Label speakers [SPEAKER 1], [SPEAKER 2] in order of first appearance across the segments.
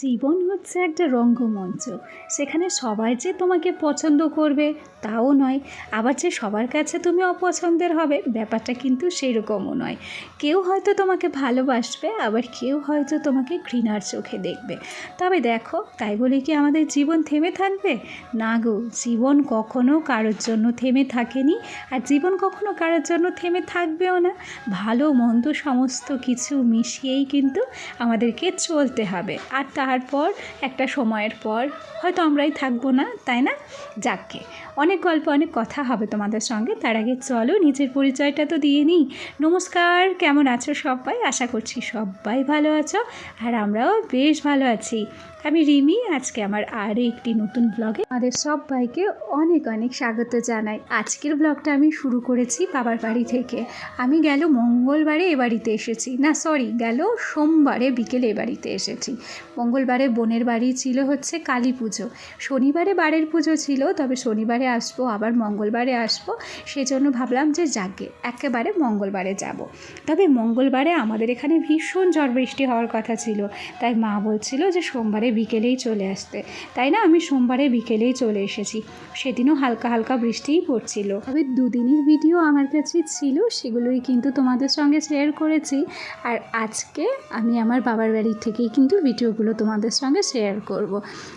[SPEAKER 1] জীবন হচ্ছে একটা রঙ্গমঞ্চ। সেখানে সবাই যে তোমাকে পছন্দ করবে, তাও নয়। আবার যে সবার কাছে তুমি অপছন্দের হবে, ব্যাপারটা কিন্তু সেরকমও নয়। কেউ হয়তো তোমাকে ভালোবাসবে, আবার কেউ হয়তো তোমাকে ঘৃণার চোখে দেখবে। তবে দেখো, তাই বলে কি আমাদের জীবন থেমে থাকবে? না গো, জীবন কখনো কারোর জন্য থেমে থাকেনি, আর জীবন কখনো কারোর জন্য থেমে থাকবেও না। ভালো, মন্দ সমস্ত কিছু মিশিয়েই কিন্তু আমাদেরকে চলতে হবে। আর তারপর একটা সময়ের পর, হয়তো আমরাই থাকব না, তাই না? যাকে অনেক গল্প, অনেক কথা হবে তোমাদের সঙ্গে। তার আগে চলো, নিজের পরিচয়টা তো দিয়ে নিই। নমস্কার, কেমন আছো সবাই? আশা করছি সবাই ভালো আছো, আর আমরাও বেশ ভালো আছি। আমি রিমি, আজকে আমার আরও একটি নতুন ব্লগে আমাদের সবাইকে অনেক অনেক স্বাগত জানাই। আজকের ব্লগটা আমি শুরু করেছি বাবার বাড়ি থেকে। আমি গেল মঙ্গলবারে এ বাড়িতে এসেছি। না সরি গেল সোমবারে বিকেলে এ বাড়িতে এসেছি। মঙ্গলবারে বোনের বাড়ি ছিল হচ্ছে কালী পুজো। শনিবারে বাড়ির পুজো ছিল, তবে শনিবারে আসব, আবার মঙ্গলবারে আসব, সেজন্য ভাবলাম যে যাকে, একেবারে মঙ্গলবারে যাব। তবে মঙ্গলবারে আমাদের এখানে ভীষণ ঝড় বৃষ্টি হওয়ার কথা ছিল। তাই মা বলছিল যে সোমবারে বিকেলেই চলে আসতে। তাই না? আমি সোমবারে বিকেলেই চলে এসেছি। সেদিনও হালকা হালকা বৃষ্টিই পড়ছিল। তবে দুদিনের ভিডিও আমার কাছে ছিল, সেগুলোই কিন্তু তোমাদের সঙ্গে শেয়ার করেছি। আর আজকে আমি আমার বাবার বাড়ির থেকেই কিন্তু ভিডিওগুলো তোমাদের সঙ্গে শেয়ার করব।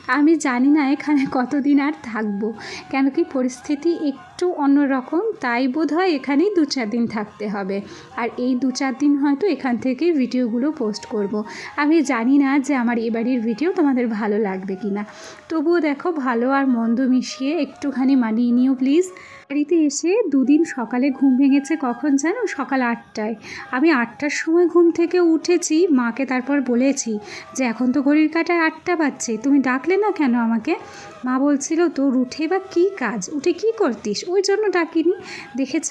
[SPEAKER 1] আমি জানি না এখানে কতদিন আর থাকব কেন কি পরিস্থিতি একটু অন্যরকম, তাই বোধ হয় এখানেই দু চার দিন থাকতে হবে আর এই দু চার দিন হয়তো এখান থেকেই ভিডিওগুলো পোস্ট করব। আমি জানি না যে আমার এ বাড়ির ভিডিও তোমাদের ভালো লাগবে কি না তবুও দেখো ভালো আর মন্দ মিশিয়ে একটুখানি মানিয়ে নিও প্লিজ বাড়িতে এসে দুদিন সকালে ঘুম ভেঙেছে কখন জানো সকাল আটটায়। আমি আটটার সময় ঘুম থেকে উঠেছি, মাকে তারপর বলেছি যে, এখন তো ঘড়ির কাটায় আটটা বাজছে, তুমি ডাকলে না কেন আমাকে? মা বলছিল, তোর উঠে বা কী কাজ? উঠে কি করতিস? ওই জন্য ডাকিনি। দেখেছ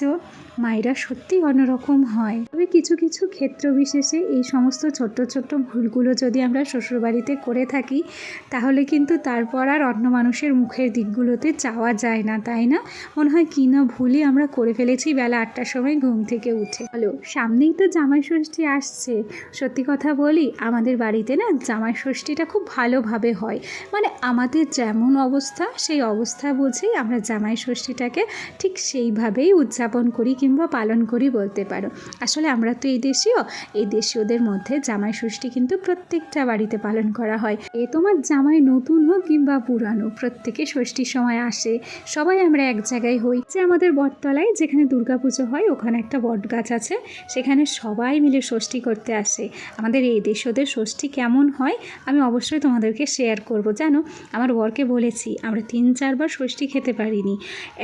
[SPEAKER 1] মায়েরা সত্যি অন্যরকম হয়। তবে কিছু কিছু ক্ষেত্র বিশেষে এই সমস্ত ছোট্ট ছোট্ট ভুলগুলো যদি আমরা শ্বশুরবাড়িতে করে থাকি, তাহলে কিন্তু তারপর আর অন্য মানুষের মুখের দিকগুলোতে চাওয়া যায় না, তাই না? মনে হয় কী না ভুলই আমরা করে ফেলেছি বেলা আটটার সময় ঘুম থেকে উঠে। হলো সামনেই তো জামাই ষষ্ঠী আসছে। সত্যি কথা বলি, আমাদের বাড়িতে না জামাই ষষ্ঠীটা খুব ভালোভাবে হয়। মানে আমাদের যেমন অবস্থা, সেই অবস্থা বুঝেই আমরা জামাই ষষ্ঠীটাকে ঠিক সেইভাবেই উদযাপন করি। কিংবা পালন করি বলতে পারো। আসলে আমরা তো এই দেশীয়, এই দেশীয়দের মধ্যে জামাই ষষ্ঠী কিন্তু প্রত্যেকটা বাড়িতে পালন করা হয়। এ তোমার জামাই নতুন হোক কিংবা পুরানো, প্রত্যেকে ষষ্ঠীর সময় আসে। সবাই আমরা এক জায়গায় হই। যে আমাদের বটতলায় যেখানে দুর্গাপুজো হয়, ওখানে একটা বট গাছ আছে। সেখানে সবাই মিলে ষষ্ঠী করতে আসে। আমাদের এই দেশীয়দের ষষ্ঠী কেমন হয়, আমি অবশ্যই তোমাদেরকে শেয়ার করব। জানো, আমার বরকে বলেছি, আমরা তিন চারবার ষষ্ঠী খেতে পারিনি।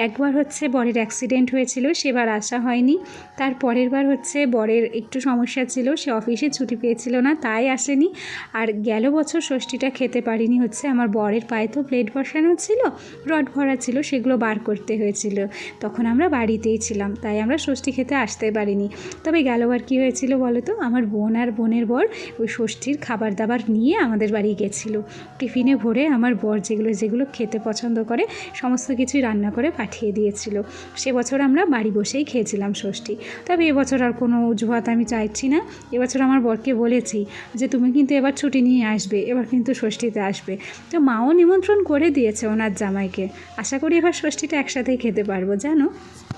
[SPEAKER 1] একবার হচ্ছে বরের অ্যাক্সিডেন্ট হয়েছিল, সেবার আসা হয়নি। তার পরের বার হচ্ছে বরের একটু সমস্যা ছিল, সে অফিসে ছুটি পেয়েছিল না, তাই আসেনি। আর গেল বছর ষষ্ঠীটা খেতে পারিনি হচ্ছে, আমার বরের পায়ে তো প্লেট বসানো ছিল, রড ভরা ছিল, সেগুলো বার করতে হয়েছিল। তখন আমরা বাড়িতেই ছিলাম, তাই আমরা ষষ্ঠী খেতে আসতে পারিনি। তবে গেলবার কী হয়েছিল বলো তো, আমার বোন আর বোনের বর ওই ষষ্ঠীর খাবার দাবার নিয়ে আমাদের বাড়ি গেছিল। টিফিনে ভরে আমার বর যেগুলো যেগুলো খেতে পছন্দ করে, সমস্ত কিছুই রান্না করে পাঠিয়ে দিয়েছিল। সে বছর আমরা বাড়ি বসেই খেয়েছিলাম ষষ্ঠী। তবে এবছর আর কোনো অজুহাত আমি চাইছি না। এবছর আমার বরকে বলেছি যে, তুমি কিন্তু এবার ছুটি নিয়ে আসবে, এবার কিন্তু ষষ্ঠীতে আসবে। তো মাও নিমন্ত্রণ করে দিয়েছে ওনার জামাইকে। আশা করি এবার ষষ্ঠীটা একসাথেই খেতে পারব, জানো?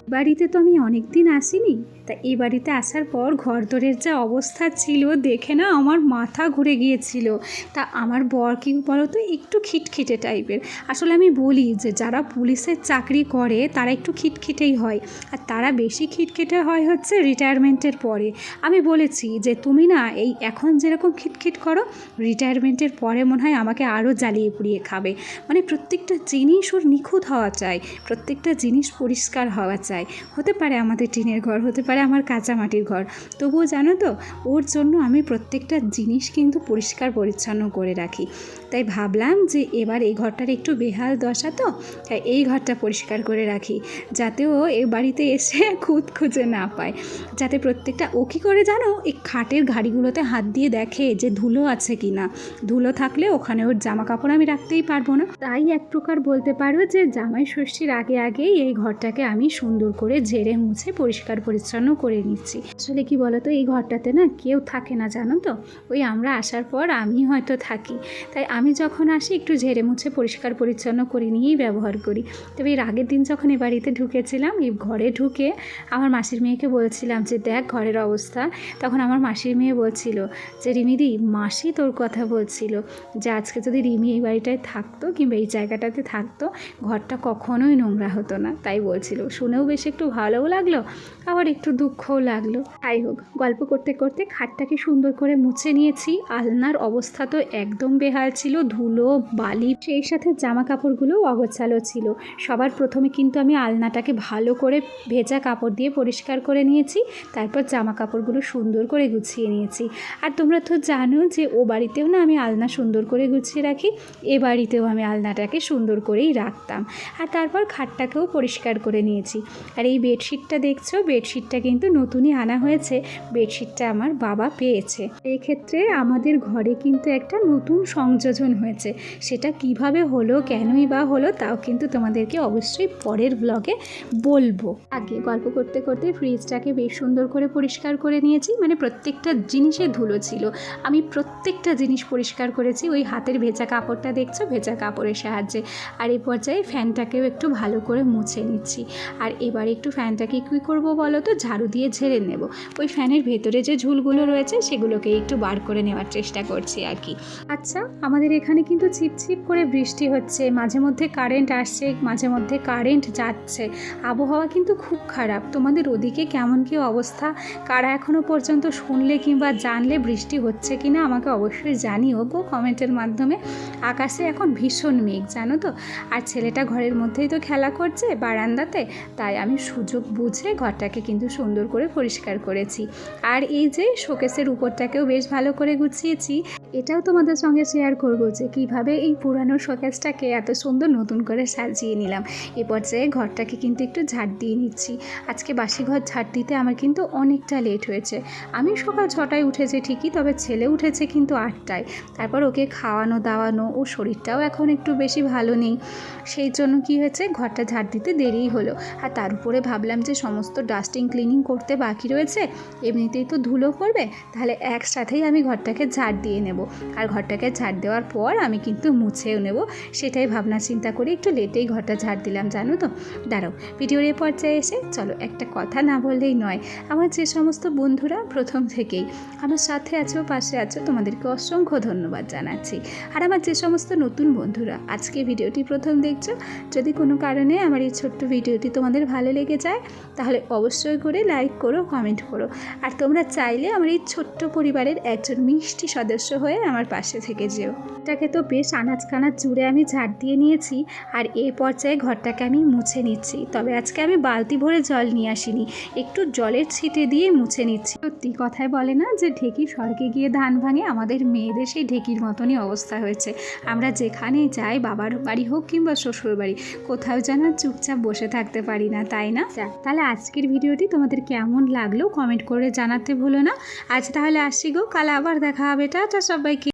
[SPEAKER 1] বাড়িতে তো আমি অনেক দিন আসিনি। তা এই বাড়িতে আসার পর ঘরদোরের যা অবস্থা ছিল, দেখে না আমার মাথা ঘুরে গিয়েছিল। তা আমার বর কি বলো তো একটু খিটখিটে টাইপের। আসলে আমি বলি যে, যারা পুলিশের চাকরি করে, তারা একটু খিটখিটেই হয়। আর তারা বেশি খিটখিটে হয় হচ্ছে রিটায়ারমেন্টের পরে। আমি বলেছি যে, তুমি না এই এখন যেরকম খিটখিট করো, রিটায়ারমেন্টের পরে মনে হয় আমাকে আরও জ্বালিয়ে পুড়িয়ে খাবে। মানে প্রত্যেকটা জিনিস ওর নিখুঁত হওয়া চাই, প্রত্যেকটা জিনিস পরিষ্কার হওয়া চাই। হতে পারে আমাদের টিনের ঘর, হতে পারে আমার কাঁচা মাটির ঘর। তবুও জানো তো, ওর জন্য আমি প্রত্যেকটা জিনিস কিন্তু পরিষ্কার পরিচ্ছন্ন করে রাখি। তাই ভাবলাম যে এবার এই ঘরটার একটু বেহাল দশা তো, তাই এই ঘরটা পরিষ্কার করে রাখি, যাতে ও এ বাড়িতে এসে খুঁত খুঁজে না পায়। যাতে প্রত্যেকটা, ও কী করে জানো, এই খাটের ঘাড়িগুলোতে হাত দিয়ে দেখে যে ধুলো আছে কি না। ধুলো থাকলে ওখানে ওর জামা কাপড় আমি রাখতেই পারব না। তাই এক প্রকার বলতে পারো যে জামাই ষষ্ঠীর আগে আগেই এই ঘরটাকে আমি সুন্দর সুন্দর করে ঝেড়ে মুছে পরিষ্কার পরিচ্ছন্ন করে নিচ্ছি? আসলে কি বলতো, এই ঘরটাতে না কেউ থাকে না, জানো তো? ওই আমরা আসার পর আমি হয়তো থাকি। তাই আমি যখন আসি, একটু ঝেড়ে মুছে পরিষ্কার পরিচ্ছন্ন করে নিয়েই ব্যবহার করি। তবে এর আগের দিন যখন এ বাড়িতে ঢুকেছিলাম এই ঘরে ঢুকে আমার মাসির মেয়েকে বলছিলাম যে, দেখ ঘরের অবস্থা। তখন আমার মাসির মেয়ে বলছিল যে, রিমিদি, মাসি তোর কথা বলছিল যে, আজকে যদি রিমি এই বাড়িটায় থাকতো কিংবা এই জায়গাটাতে থাকতো, ঘরটা কখনোই নোংরা হতো না। তাই বলছিল। শুনেও বেশ একটু ভালোও লাগল, আবার একটু দুঃখও লাগল। যাই হোক, গল্প করতে করতে খাটটাকে সুন্দর করে মুছে নিয়েছি। আলনার অবস্থা তো একদম বেহাল ছিল, ধুলো, বালি, সেই সাথে জামা কাপড়গুলোও অগোছালো ছিল। সবার প্রথমে কিন্তু আমি আলনাটাকে ভালো করে ভেজা কাপড় দিয়ে পরিষ্কার করে নিয়েছি, তারপর জামা কাপড়গুলো সুন্দর করে গুছিয়ে নিয়েছি। আর তোমরা তো জানো যে ও বাড়িতেও না আমি আলনা সুন্দর করে গুছিয়ে রাখি, এ বাড়িতেও আমি আলনাটাকে সুন্দর করেই রাখতাম। আর তারপর খাটটাকেও পরিষ্কার করে নিয়েছি। আর এই বেডশিটটা দেখছ? বেডশিটটা কিন্তু নতুনই আনা হয়েছে। বেডশিটটা আমার বাবা পেয়েছে। এক্ষেত্রে আমাদের ঘরে কিন্তু একটা নতুন সংযোজন হয়েছে। সেটা কীভাবে হলো, কেনই বা হলো, তাও কিন্তু তোমাদেরকে অবশ্যই পরের ব্লগে বলব। আগে গল্প করতে করতে ফ্রিজটাকে বেশ সুন্দর করে পরিষ্কার করে নিয়েছি। মানে প্রত্যেকটা জিনিসে ধুলো ছিল। আমি প্রত্যেকটা জিনিস পরিষ্কার করেছি। ওই হাতের ভেজা কাপড়টা দেখছ? ভেজা কাপড়ের সাহায্যে। আর এই পর্যায়ে ফ্যানটাকেও একটু ভালো করে মুছে নিচ্ছি। আর এবার একটু ফ্যানটাকে কী করব বলো তো? ঝাড়ু দিয়ে ঝেড়ে নেব। ওই ফ্যানের ভেতরে যে ঝুলগুলো রয়েছে সেগুলোকে একটু বার করে নেওয়ার চেষ্টা করছি আর কি। আচ্ছা আমাদের এখানে কিন্তু ছিপছিপ করে বৃষ্টি হচ্ছে, মাঝে মধ্যে কারেন্ট আসছে, মাঝে মধ্যে কারেন্ট যাচ্ছে। আবহাওয়া কিন্তু খুব খারাপ। তোমাদের ওদিকে কেমন কী অবস্থা? কারা এখনও পর্যন্ত শুনলে কিংবা জানলে বৃষ্টি হচ্ছে কি না আমাকে অবশ্যই জানিও গো কমেন্টের মাধ্যমে। আকাশে এখন ভীষণ মেঘ, জানো তো? আর ছেলেটা ঘরের মধ্যেই তো খেলা করছে বারান্দাতে। তাই আমি সুযোগ বুঝে ঘরটাকে কিন্তু সুন্দর করে পরিষ্কার করেছি। আর এই যে শোকেসের উপরটাকেও বেশ ভালো করে গুছিয়েছি। এটাও তোমাদের সঙ্গে শেয়ার করব যে কীভাবে এই পুরানো শোকেসটাকে এত সুন্দর নতুন করে সাজিয়ে নিলাম। এ পর্যায়ে ঘরটাকে কিন্তু একটু ঝাড় দিয়ে নিচ্ছি। আজকে বাসি ঘর ঝাড় দিতে আমার কিন্তু অনেকটা লেট হয়েছে। আমি সকাল ছটায় উঠেছি ঠিকই, তবে ছেলে উঠেছে কিন্তু আটটায়। তারপর ওকে খাওয়ানো দাওয়ানো ও শরীরটাও এখন একটু বেশি ভালো নেই। সেই জন্য কি হয়েছে, ঘরটা ঝাড় দিতে দেরিই হলো। আর তার উপরে ভাবলাম যে সমস্ত ডাস্টিং ক্লিনিং করতে বাকি রয়েছে, এমনিতেই তো ধুলো পড়বে, তাহলে একসাথেই আমি ঘরটাকে ঝাড় দিয়ে নেব। আর ঘরটাকে ঝাড় দেওয়ার পর আমি কিন্তু মুছেও নেব। সেটাই ভাবনা চিন্তা করে একটু লেটেই ঘরটা ঝাড় দিলাম, জানো তো? দাঁড়াও, ভিডিওর এ পর্যায়ে এসে চলো একটা কথা না বললেই নয়। আমার যে সমস্ত বন্ধুরা প্রথম থেকেই, আমার সাথে আছো, পাশে আছো, তোমাদেরকে অসংখ্য ধন্যবাদ জানাচ্ছি। আর আমার যে সমস্ত নতুন বন্ধুরা, আজকে ভিডিওটি প্রথম দেখছ? যদি কোনো কারণে আমার এই ছোট্ট ভিডিওটি তোমাদের ভালো লেগে যায়, তাহলে অবশ্যই করে লাইক করো, কমেন্ট করো। আর তোমরা চাইলে আমার এই ছোট্ট পরিবারের একজন মিষ্টি সদস্য হয়ে আমার পাশে থেকে যেও। এটাকে তো বেশ আনাজ কানাজ জুড়ে আমি ঝাড় দিয়ে নিয়েছি আর এই পর্যায়ে ঘরটাকে আমি মুছে নিচ্ছি। তবে আজকে আমি বালতি ভরে জল নিয়ে আসিনি, একটু জলের ছিটে দিয়ে মুছে নিচ্ছি। সত্যি কথায় বলে না যে ঢেকি স্বর্গে গিয়ে ধান ভাঙে আমাদের মেয়েদের সেই ঢেকির মতনই অবস্থা হয়েছে। আমরা যেখানেই যাই, বাবার বাড়ি হোক কিংবা শ্বশুর বাড়ি, কোথাও যেন চুপচাপ বসে থাকতে পারি না, তাই না? তাহলে আজকের ভিডিওটি তোমাদের কেমন লাগল কমেন্ট করে জানাতে ভুলো না। আজ তাহলে আসি গো, কাল আবার দেখা হবে। টাটা সবাইকে